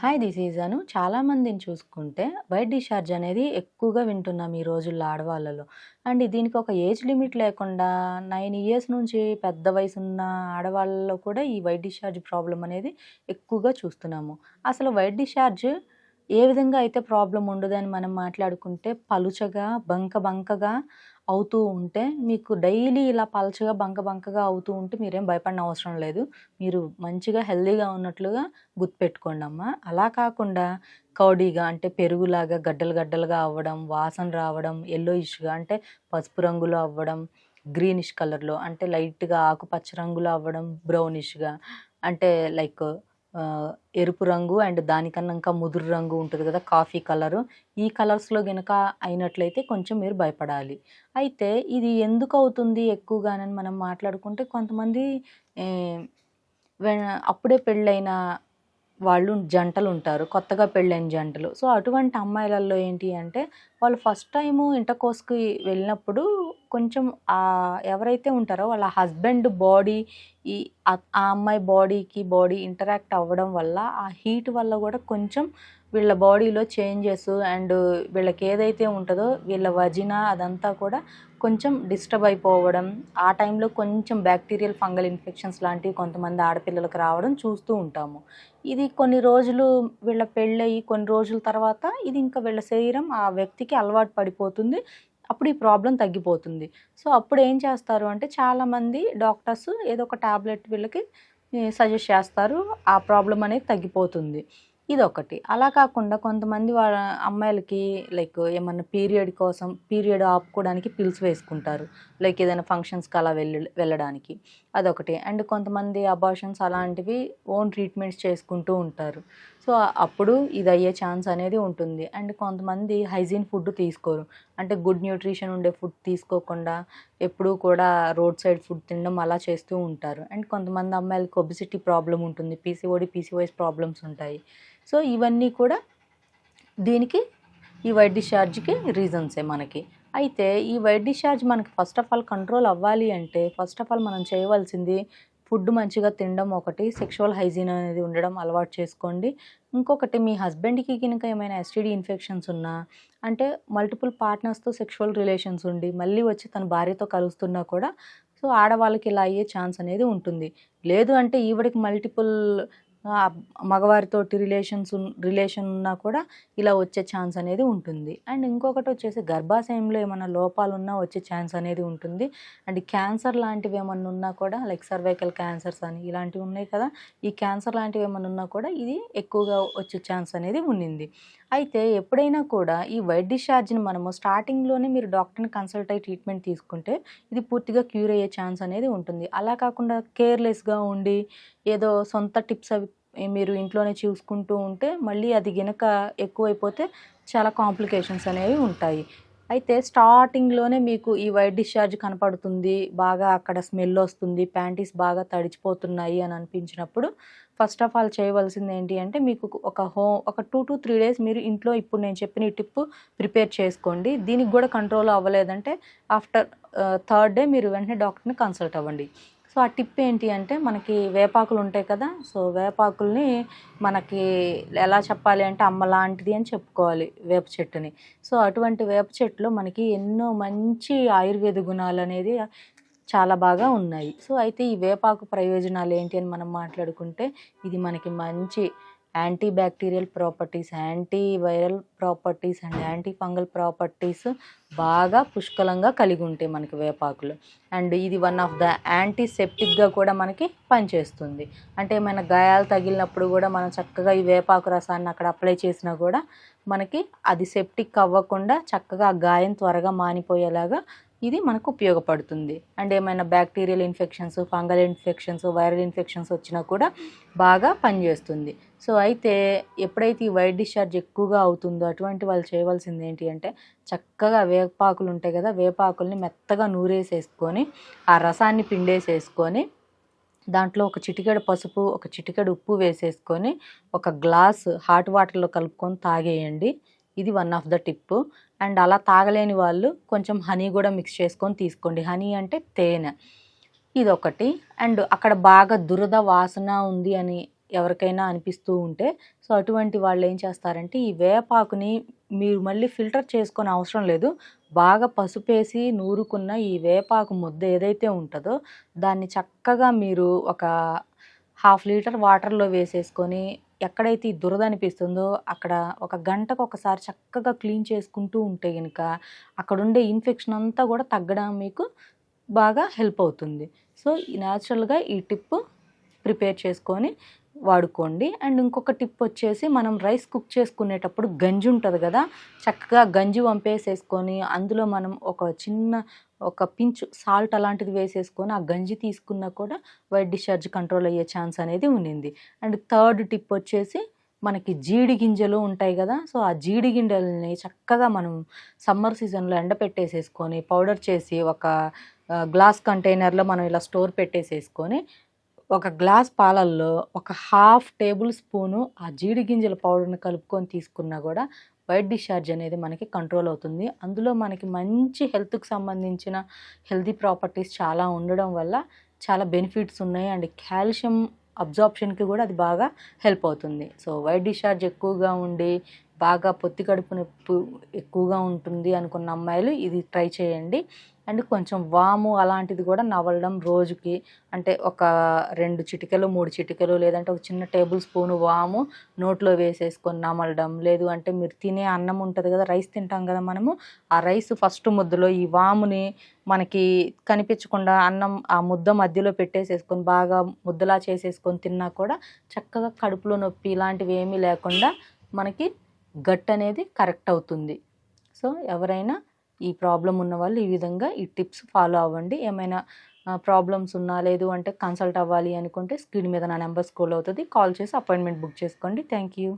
Hi this is అను. చాలామందిని చూసుకుంటే white discharge అనేది ఎక్కువగా వింటున్నాం ఈ రోజుల్లో ఆడవాళ్ళలో. అండ్ దీనికి ఒక ఏజ్ లిమిట్ లేకుండా నైన్ ఇయర్స్ నుంచి పెద్ద వయసున్న ఆడవాళ్ళలో కూడా ఈ వైట్ డిశ్చార్జ్ ప్రాబ్లం అనేది ఎక్కువగా చూస్తున్నాము. అసలు వైట్ డిశ్చార్జ్ ఏ విధంగా అయితే ప్రాబ్లం ఉండదని మనం మాట్లాడుకుంటే పలుచగా, బంక బంకగా అవుతూ ఉంటే మీకు డైలీ ఇలా పలచగా, బంక బంకగా అవుతూ ఉంటే మీరేం భయపడన అవసరం లేదు. మీరు మంచిగా హెల్తీగా ఉన్నట్లుగా గుర్తుపెట్టుకోండమ్మా. అలా కాకుండా కౌడీగా అంటే పెరుగులాగా గడ్డలు గడ్డలుగా అవ్వడం, వాసన రావడం, ఎల్లోయిష్గా అంటే పసుపు రంగులో అవ్వడం, గ్రీనిష్ కలర్‌లో అంటే లైట్‌గా ఆకుపచ్చ రంగులో అవ్వడం, బ్రౌనిష్‌గా అంటే లైక్ ఎరుపు రంగు అండ్ దానికన్నా ఇంకా ముదురు రంగు ఉంటుంది కదా! Coffee colour. ఈ కలర్స్‌లో గనక అయినట్లయితే కొంచెం మీరు భయపడాలి. అయితే ఇది ఎందుకు అవుతుంది ఎక్కువగానని మనం మాట్లాడుకుంటే కొంతమంది అప్పుడే పెళ్ళైన వాళ్ళు జంటలు ఉంటారు కొత్తగా పెళ్ళైన జంటలు. సో, అటువంటి అమ్మాయిలలో ఏంటి అంటే వాళ్ళు ఫస్ట్ టైము ఇంటర్‌కోర్స్‌కి వెళ్ళినప్పుడు కొంచెం ఎవరైతే ఉంటారో వాళ్ళ హస్బెండ్ బాడీ ఈ ఆ అమ్మాయి బాడీకి బాడీ ఇంటరాక్ట్ అవ్వడం వల్ల ఆ హీట్ వల్ల కూడా కొంచెం వీళ్ళ బాడీలో చేంజెస్ అండ్ వీళ్ళకి ఏదైతే ఉంటుందో వీళ్ళ వజినా అదంతా కూడా కొంచెం డిస్టర్బ్ అయిపోవడం, ఆ టైంలో కొంచెం బ్యాక్టీరియల్, ఫంగల్ ఇన్ఫెక్షన్స్ లాంటివి కొంతమంది ఆడపిల్లలకు రావడం చూస్తూ ఉంటాము. ఇది కొన్ని రోజులు వీళ్ళ పెళ్ళయి కొన్ని రోజుల తర్వాత ఇది ఇంకా వీళ్ళ శరీరం ఆ వ్యక్తికి అలవాటు పడిపోతుంది. అప్పుడు ఈ ప్రాబ్లం తగ్గిపోతుంది. సో, అప్పుడు ఏం చేస్తారు అంటే చాలామంది డాక్టర్స్ ఏదో ఒక టాబ్లెట్ వీళ్ళకి సజెస్ట్ చేస్తారు. ఆ ప్రాబ్లం అనేది తగ్గిపోతుంది. ఇదొకటి. అలా కాకుండా కొంతమంది వాళ్ళ అమ్మాయిలకి లైక్ ఏమన్నా పీరియడ్ కోసం పీరియడ్ ఆపుకోవడానికి పిల్స్ వేసుకుంటారు. లైక్ ఏదైనా ఫంక్షన్స్‌కి అలా వెళ్ళ వెళ్ళడానికి. అదొకటి. అండ్ కొంతమంది అబార్షన్స్ అలాంటివి ఓన్ ట్రీట్మెంట్స్ చేసుకుంటూ ఉంటారు. సో, అప్పుడు ఇది అయ్యే ఛాన్స్ అనేది ఉంటుంది. అండ్ కొంతమంది హైజీన్ ఫుడ్ తీసుకోరు. అంటే గుడ్ న్యూట్రిషన్ ఉండే ఫుడ్ తీసుకోకుండా ఎప్పుడూ కూడా రోడ్ సైడ్ ఫుడ్ తినడం అలా చేస్తూ ఉంటారు. అండ్ కొంతమంది అమ్మాయిలకు ఒబిసిటీ ప్రాబ్లం ఉంటుంది. పీసీఓడి పీసీఓఎస్ ప్రాబ్లమ్స్ ఉంటాయి. సో, ఇవన్నీ కూడా దీనికి ఈ వైట్ డిశ్చార్జ్‌కి రీజన్సే మనకి. అయితే ఈ వైట్ డిశ్చార్జ్ మనకి ఫస్ట్ ఆఫ్ ఆల్ కంట్రోల్ అవ్వాలి అంటే ఫస్ట్ ఆఫ్ ఆల్ మనం చేయవలసింది ఫుడ్ మంచిగా తినడం ఒకటి, సెక్షువల్ హైజీన్ అనేది ఉండడం అలవాటు చేసుకోండి. ఇంకొకటి మీ హస్బెండ్‌కి కనుక ఏమైనా ఎస్టీడీ ఇన్ఫెక్షన్స్ ఉన్నా అంటే మల్టిపుల్ పార్ట్నర్స్‌తో సెక్షువల్ రిలేషన్స్ ఉండి మళ్ళీ వచ్చి తన భార్యతో కలుస్తున్నా కూడా సో, ఆడవాళ్ళకి ఇలా అయ్యే ఛాన్స్ అనేది ఉంటుంది. లేదు అంటే ఈవిడకి మల్టిపుల్ మగవారితోటి రిలేషన్స్ రిలేషన్ ఉన్నా కూడా ఇలా వచ్చే ఛాన్స్ అనేది ఉంటుంది. అండ్ ఇంకొకటి వచ్చేసి గర్భాశయంలో ఏమైనా లోపాలు ఉన్నా వచ్చే ఛాన్స్ అనేది ఉంటుంది. అండ్ క్యాన్సర్ లాంటివి ఏమన్నా ఉన్నా కూడా లైక్ సర్వైకల్ క్యాన్సర్స్ అని ఇలాంటివి ఉన్నాయి కదా! ఈ క్యాన్సర్ లాంటివి ఏమైనా ఉన్నా కూడా ఇది ఎక్కువగా వచ్చే ఛాన్స్ అనేది ఉండింది. అయితే ఎప్పుడైనా కూడా ఈ వైట్ డిశ్చార్జ్‌ని మనము స్టార్టింగ్‌లోనే మీరు డాక్టర్‌ని కన్సల్ట్ అయ్యి ట్రీట్మెంట్ తీసుకుంటే ఇది పూర్తిగా క్యూర్ అయ్యే ఛాన్స్ అనేది ఉంటుంది. అలా కాకుండా కేర్‌లెస్‌గా ఉండి ఏదో సొంత టిప్స్ అవి మీరు ఇంట్లోనే చూసుకుంటూ ఉంటే మళ్ళీ అది గినక ఎక్కువైపోతే చాలా కాంప్లికేషన్స్ అనేవి ఉంటాయి. అయితే స్టార్టింగ్‌లోనే మీకు ఈ వైట్ డిశ్చార్జ్ కనపడుతుంది. బాగా అక్కడ స్మెల్ వస్తుంది. ప్యాంటీస్ బాగా తడిచిపోతున్నాయి అని అనిపించినప్పుడు ఫస్ట్ ఆఫ్ ఆల్ చేయవలసింది ఏంటి అంటే మీకు ఒక హో ఒక 2-3 డేస్ మీరు ఇంట్లో ఇప్పుడు నేను చెప్పిన ఈ టిప్ ప్రిపేర్ చేసుకోండి. దీనికి కూడా కంట్రోల్ అవ్వలేదంటే ఆఫ్టర్ థర్డ్ డే మీరు వెంటనే డాక్టర్‌ని కన్సల్ట్ అవ్వండి. సో, ఆ టిప్ ఏంటి అంటే మనకి వేపాకులు ఉంటాయి కదా! సో, వేపాకుల్ని మనకి ఎలా చెప్పాలి అంటే అమ్మ లాంటిది అని చెప్పుకోవాలి వేప చెట్టుని. సో, అటువంటి వేప చెట్టులో మనకి ఎన్నో మంచి ఆయుర్వేద గుణాలు అనేది చాలా బాగా ఉన్నాయి. సో, అయితే ఈ వేపాకు ప్రయోజనాలు ఏంటి అని మనం మాట్లాడుకుంటే ఇది మనకి మంచి anti bacterial properties, anti viral properties and anti fungal properties బాగా పుష్కలంగా కలిగి ఉంటాయి మనకి వేపాకులు. అండ్ ఇది వన్ ఆఫ్ ద యాంటీసెప్టిక్‌గా కూడా మనకి పనిచేస్తుంది. అంటే ఏమైనా గాయాలు తగిలినప్పుడు కూడా మనం చక్కగా ఈ వేపాకు రసాన్ని అక్కడ అప్లై చేసినా కూడా మనకి అది సెప్టిక్ అవ్వకుండా చక్కగా ఆ గాయం త్వరగా మానిపోయేలాగా ఇది మనకు ఉపయోగపడుతుంది. అండ్ ఏమైనా bacterial infections, fungal infections, viral infections వచ్చినా కూడా బాగా పనిచేస్తుంది. సో, అయితే ఎప్పుడైతే ఈ వైట్ డిశ్చార్జ్ ఎక్కువగా అవుతుందో అటువంటి వాళ్ళు చేయవలసింది ఏంటి అంటే చక్కగా వేపాకులు ఉంటాయి కదా! వేపాకుల్ని మెత్తగా నూరేసేసుకొని ఆ రసాన్ని పిండేసేసుకొని దాంట్లో ఒక చిటికెడు పసుపు, ఒక చిటికెడు ఉప్పు వేసేసుకొని ఒక గ్లాస్ హాట్ వాటర్‌లో కలుపుకొని తాగేయండి. ఇది one of the tip. And అలా తాగలేని వాళ్ళు కొంచెం హనీ కూడా మిక్స్ చేసుకొని తీసుకోండి. హనీ అంటే తేనె. ఇదొకటి. అండ్ అక్కడ బాగా దురద వాసన ఉంది అని ఎవరికైనా అనిపిస్తూ ఉంటే సో అటువంటి వాళ్ళు ఏం చేస్తారంటే ఈ వేపాకుని మీరు మళ్ళీ ఫిల్టర్ చేసుకొని అవసరం లేదు బాగా పసుపేసి నూరుకున్న ఈ వేపాకు ముద్ద ఏదైతే ఉంటుందో దాన్ని చక్కగా మీరు ఒక హాఫ్ లీటర్ వాటర్లో వేసేసుకొని ఎక్కడైతే ఈ దురద అనిపిస్తుందో అక్కడ ఒక గంటకు ఒకసారి చక్కగా క్లీన్ చేసుకుంటూ ఉంటే కనుక అక్కడ ఉండే ఇన్ఫెక్షన్ అంతా కూడా తగ్గడం మీకు బాగా హెల్ప్ అవుతుంది. సో న్యాచురల్గా ఈ టిప్ ప్రిపేర్ చేసుకొని వాడుకోండి. అండ్ ఇంకొక టిప్ వచ్చేసి మనం రైస్ కుక్ చేసుకునేటప్పుడు గంజి ఉంటుంది కదా చక్కగా గంజి వంపేసేసుకొని అందులో మనం ఒక చిన్న ఒక పించ్ సాల్ట్ అలాంటిది వేసేసుకొని ఆ గంజి తీసుకున్నా కూడా వైట్ డిశ్చార్జ్ కంట్రోల్ అయ్యే ఛాన్స్ అనేది ఉండింది. అండ్ థర్డ్ టిప్ వచ్చేసి మనకి జీడి గింజలు ఉంటాయి కదా సో ఆ జీడి గింజల్ని చక్కగా మనం సమ్మర్ సీజన్లో ఎండపెట్టేసేసుకొని పౌడర్ చేసి ఒక గ్లాస్ కంటైనర్లో మనం ఇలా స్టోర్ పెట్టేసేసుకొని ఒక గ్లాస్ పాలల్లో ఒక హాఫ్ టేబుల్ స్పూను ఆ జీడి గింజల పౌడర్ని కలుపుకొని తీసుకున్నా కూడా వైట్ డిశ్చార్జ్ అనేది మనకి కంట్రోల్ అవుతుంది. అందులో మనకి మంచి హెల్త్కి సంబంధించిన హెల్తీ ప్రాపర్టీస్ చాలా ఉండడం వల్ల చాలా బెనిఫిట్స్ ఉన్నాయి. అండ్ కాల్షియం అబ్జార్ప్షన్కి కూడా అది బాగా హెల్ప్ అవుతుంది. సో వైట్ డిశ్చార్జ్ ఎక్కువగా ఉండి బాగా పొత్తి కడుపు నొప్పి ఎక్కువగా ఉంటుంది అనుకున్న అమ్మాయిలు ఇది ట్రై చేయండి. అండ్ కొంచెం వాము అలాంటిది కూడా నవలడం రోజుకి అంటే ఒక రెండు చిటికలు మూడు చిటికలు లేదంటే ఒక చిన్న టేబుల్ స్పూన్ వాము నోట్లో వేసేసుకొని నమలడం. లేదు అంటే మీరు తినే అన్నం ఉంటుంది కదా రైస్ తింటాం కదా మనము. ఆ రైస్ ఫస్ట్ ముద్దలో ఈ వాముని మనకి కనిపించకుండా అన్నం ఆ ముద్ద మధ్యలో పెట్టేసేసుకొని బాగా ముద్దలా చేసేసుకొని తిన్నా కూడా చక్కగా కడుపులో నొప్పి ఇలాంటివి ఏమీ లేకుండా మనకి గట్ అనేది కరెక్ట్ అవుతుంది. సో ఎవరైనా ఈ ప్రాబ్లం ఉన్న వాళ్ళు ఈ విధంగా ఈ టిప్స్ ఫాలో అవ్వండి. ఏమైనా ప్రాబ్లమ్స్ ఉన్నా లేదు అంటే కన్సల్ట్ అవ్వాలి అనుకుంటే స్క్రీన్ మీద నా నెంబర్ స్కూల్ అవుతుంది. కాల్ చేసి అపాయింట్మెంట్ బుక్ చేసుకోండి. Thank you.